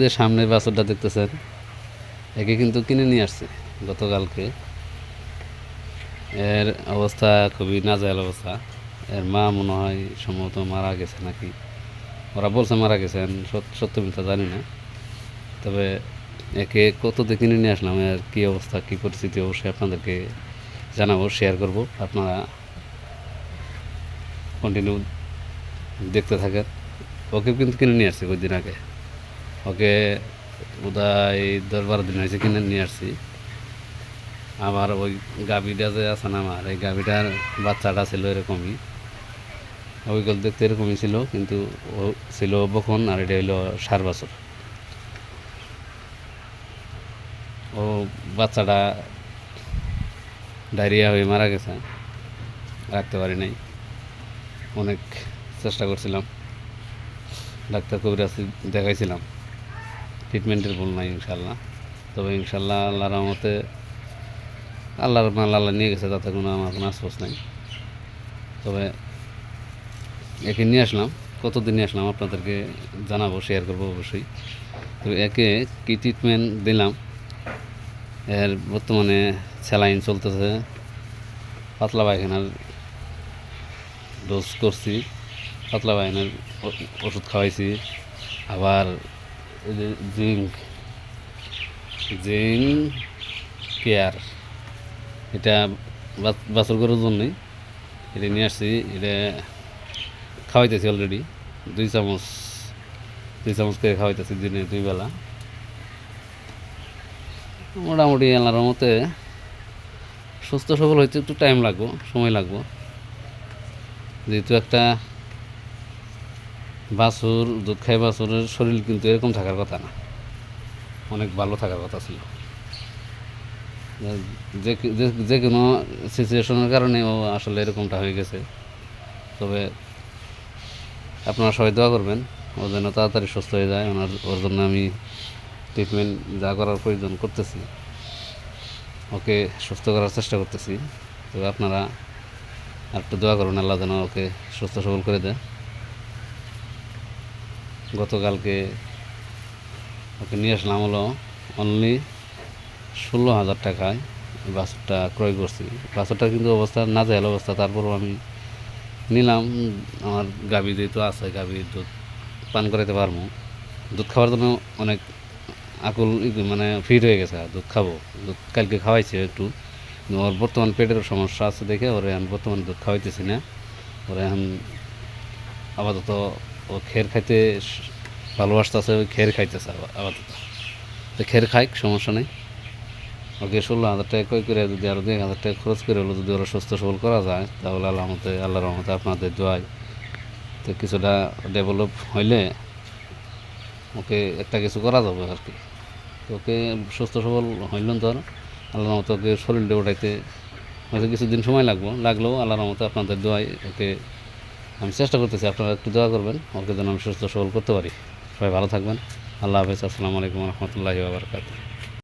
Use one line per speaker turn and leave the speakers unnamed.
যে সামনের বাছরটা দেখতেছেন, একে কিন্তু কিনে নিয়ে আসছে গতকালকে। এর অবস্থা খুবই নাজেহাল অবস্থা। এর মা মনে হয় সম্ভবত মারা গেছে নাকি? ওরা বলছে মারা গেছেন সত্য মিথ্যা জানি না। তবে একে কত দিয়ে কিনে নিয়ে আসলাম, এর কী অবস্থা, কী পরিস্থিতি, অবশ্যই আপনাদেরকে জানাব শেয়ার করব। আপনারা কন্টিনিউ দেখতে থাকেন। ওকে কিন্তু কিনে নিয়ে আসছি কয়েকদিন আগে। ওকে বোধহয় দশ বারো দিন হয়েছে কিনে নিয়ে আসছি। আমার ওই গাভিটা যে আছে না আমার, এই গাভিটার বাচ্চাটা ছিল এরকমই। ওইগুলো দেখতে এরকমই ছিল, কিন্তু ও ছিল বখন আর এটা হইল সার বছর। ও বাচ্চাটা ডায়রিয়া হয়ে মারা গেছে, রাখতে পারি নাই। অনেক চেষ্টা করছিলাম। ডাক্তার কবিরাজ দেখাইছিলাম। ট্রিটমেন্টের ভুল নাই ইনশাল্লাহ তবে ইনশাল্লাহ আল্লাহর রহমতে আল্লাহর মাল আল্লাহ নিয়ে গেছে, তাতে কোনো আমার কোনো আশ্বাস নাই। তবে একে নিয়ে আসলাম, কতদিন নিয়ে আসলাম আপনাদেরকে জানাব শেয়ার করব অবশ্যই। তো একে কী ট্রিটমেন্ট দিলাম, এর বর্তমানে স্যালাইন চলতেছে, পাতলা পায়খানার ডোজ করছি, পাতলা পায়খানার ওষুধ খাওয়াইছি, আবার জিঙ্ক জিঙ্ক কেয়ার। এটা বাছুর করার জন্যই। এটা নিয়ে আসছি, এটা খাওয়াইতেছি অলরেডি দুই চামচ দুই চামচ করে খাওয়াইতেছি দিনে দুই বেলা। মোটামুটি আল্লাহর মতে সুস্থ সবল হইতে একটু টাইম লাগবো, সময় লাগবো। যেহেতু একটা বাছুর, দুধ খাই বাছুরের শরীর কিন্তু এরকম থাকার কথা না। অনেক ভালো থাকার কথা ছিল। যে যে- কোনো সিচুয়েশনের কারণে ও আসলে এরকমটা হয়ে গেছে। তবে আপনারা সবাই দোয়া করবেন, ও যেন তাড়াতাড়ি সুস্থ হয়ে যায়। ওনার, ওর জন্য আমি ট্রিটমেন্ট যা করার প্রয়োজন করতেছি, ওকে সুস্থ করার চেষ্টা করতেছি। তবে আপনারা আর একটু দোয়া করুন, আল্লাহ যেন ওকে সুস্থ সবল করে দেয়। গতকালকে ওকে নিয়ে আসলাম হলো অনলি ষোলো হাজার টাকায় বাছুরটা ক্রয় করছি। বাছুরটার কিন্তু অবস্থা না যায় অবস্থা তারপরও আমি নিলাম, আমার গাভী যেহেতু আছে গাভী দুধ পান করাইতে পারব। দুধ খাওয়ার জন্য অনেক আকুল মানে ফিট হয়ে গেছে, দুধ খাব। দুধ কালকে খাওয়াইছে একটু ওর বর্তমান পেটের সমস্যা আছে দেখে, ওরে এখন বর্তমান দুধ খাওয়াইতেছি না। ওরে এখন আপাতত ও খের খাইতে ভালোবাসতেছে ওই খের খাইতেছে আপাতত। তো খের খাইক, সমস্যা নেই। ওকে ষোলো হাজার টাকা কয় করে যদি আরও দুই হাজার টাকা খরচ করে হলো, যদি ওরা সুস্থ সবল করা যায়, তাহলে আল্লাহ রহমতে আল্লাহ রহমতে আপনাদের দোয়ায় তো কিছুটা ডেভেলপ হইলে ওকে একটা কিছু করা যাবে আর কি। তো ওকে সুস্থ সবল হইলেন তো আর। আল্লাহর মতো ওকে শরীরটা ওঠাইতে হয়তো কিছুদিন সময় লাগবো, লাগলেও আল্লাহর মতো আপনাদের দোয়ায় ওকে আমি চেষ্টা করতেছি, আপনারা একটু দোয়া করবেন। ওকে যেন আমি সুস্থ সবল করতে পারি। সবাই ভালো থাকবেন। আল্লাহ হাফেজ। আসসালামু আলাইকুম রহমতুল্লাহি বাবরকাত